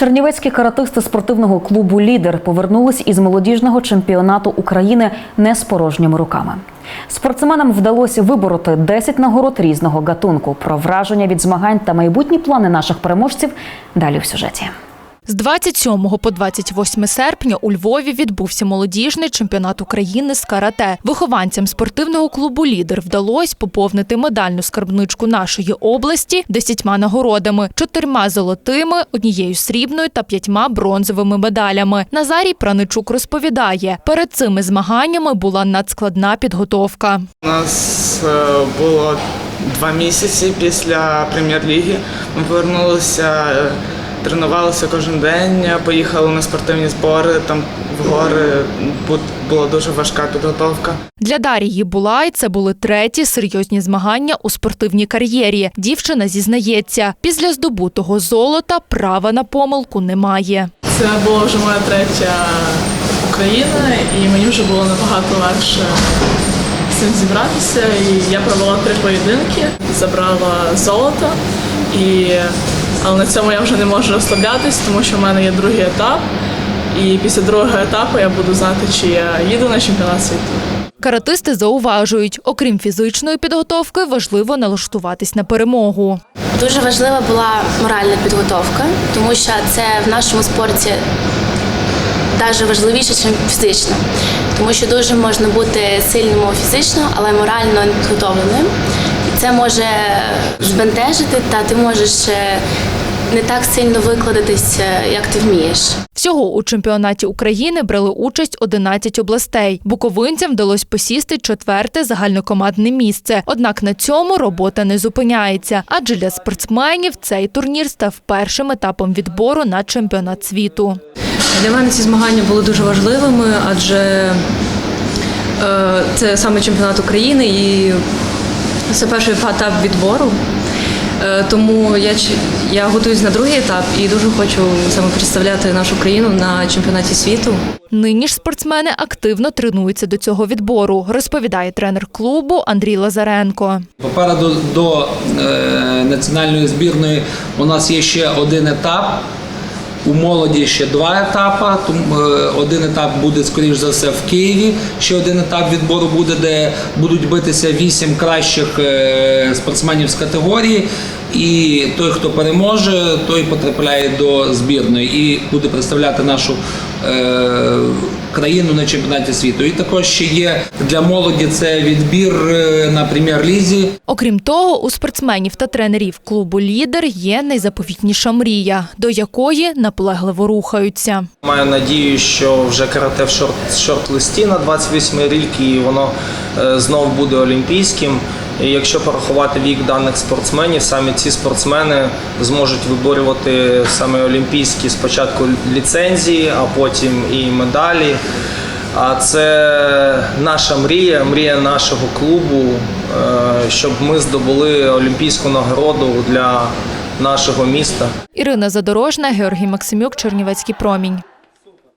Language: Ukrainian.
Чернівецькі каратисти спортивного клубу Лідер повернулись із молодіжного чемпіонату України не з порожніми руками. Спортсменам вдалося вибороти 10 нагород різного гатунку. Про враження від змагань та майбутні плани наших переможців далі в сюжеті. З 27 по 28 серпня у Львові відбувся молодіжний чемпіонат України з карате. Вихованцям спортивного клубу Лідер вдалося поповнити медальну скарбничку нашої області десятьма нагородами, чотирма золотими, однією срібною та п'ятьма бронзовими медалями. Назарій Праничук розповідає, перед цими змаганнями була надскладна підготовка. У нас е, було два місяці після прем'єр-ліги. Ми повернулися, е, тренувалися кожен день, поїхали на спортивні збори, там в гори була дуже важка підготовка. Для Дарії Булай це були треті серйозні змагання у спортивній кар'єрі. Дівчина зізнається, після здобутого золота права на помилку немає. Це була вже моя третя Україна, і мені вже було набагато легше з цим зібратися. І я провела три поєдинки, забрала золото, і... але на цьому я вже не можу розслаблятись, тому що в мене є другий етап. І після другого етапу я буду знати, чи я їду на чемпіонат світу. Каратисти зауважують, окрім фізичної підготовки, важливо налаштуватись на перемогу. Дуже важлива була моральна підготовка, тому що це в нашому спорті навіть важливіше, ніж фізично. Тому що дуже можна бути сильним фізично, але морально не підготовленим. І це може збентежити, та ти можеш е, не так сильно викладатись, е, як ти вмієш. Всього у чемпіонаті України брали участь 11 областей. Буковинцям вдалося посісти четверте загальнокомандне місце. Однак на цьому робота не зупиняється, адже для спортсменів цей турнір став першим етапом відбору на чемпіонат світу. Для мене ці змагання були дуже важливими, адже е, це саме чемпіонат України і це перший етап відбору. Е, Тому я, ч- я готуюсь на другий етап і дуже хочу саме представляти нашу країну на чемпіонаті світу. Нині ж спортсмени активно тренуються до цього відбору, розповідає тренер клубу Андрій Лазаренко. Попереду до е, національної збірної у нас є ще один етап. У молоді ще два етапи. Е, один етап буде, скоріш за все, в Києві. Ще один етап відбору буде, де будуть битися вісім кращих е, спортсменів з категорії. І той, хто переможе, той потрапляє до збірної і буде представляти нашу країну на чемпіонаті світу. І також ще є для молоді це відбір е, на прем'єр-лізі. Окрім того, у спортсменів та тренерів клубу Лідер є найзаповітніша мрія, до якої наполегливо рухаються. Маю надію, що вже карате в шорт, шорт-листі на 28 рік і воно е, знов буде олімпійським. Якщо порахувати вік даних спортсменів, саме ці спортсмени зможуть виборювати саме олімпійські спочатку ліцензії, а потім і медалі. А це наша мрія, мрія нашого клубу, е, щоб ми здобули олімпійську нагороду для нашого міста. Ірина Задорожна, Георгій Максимюк, Чернівецький промінь.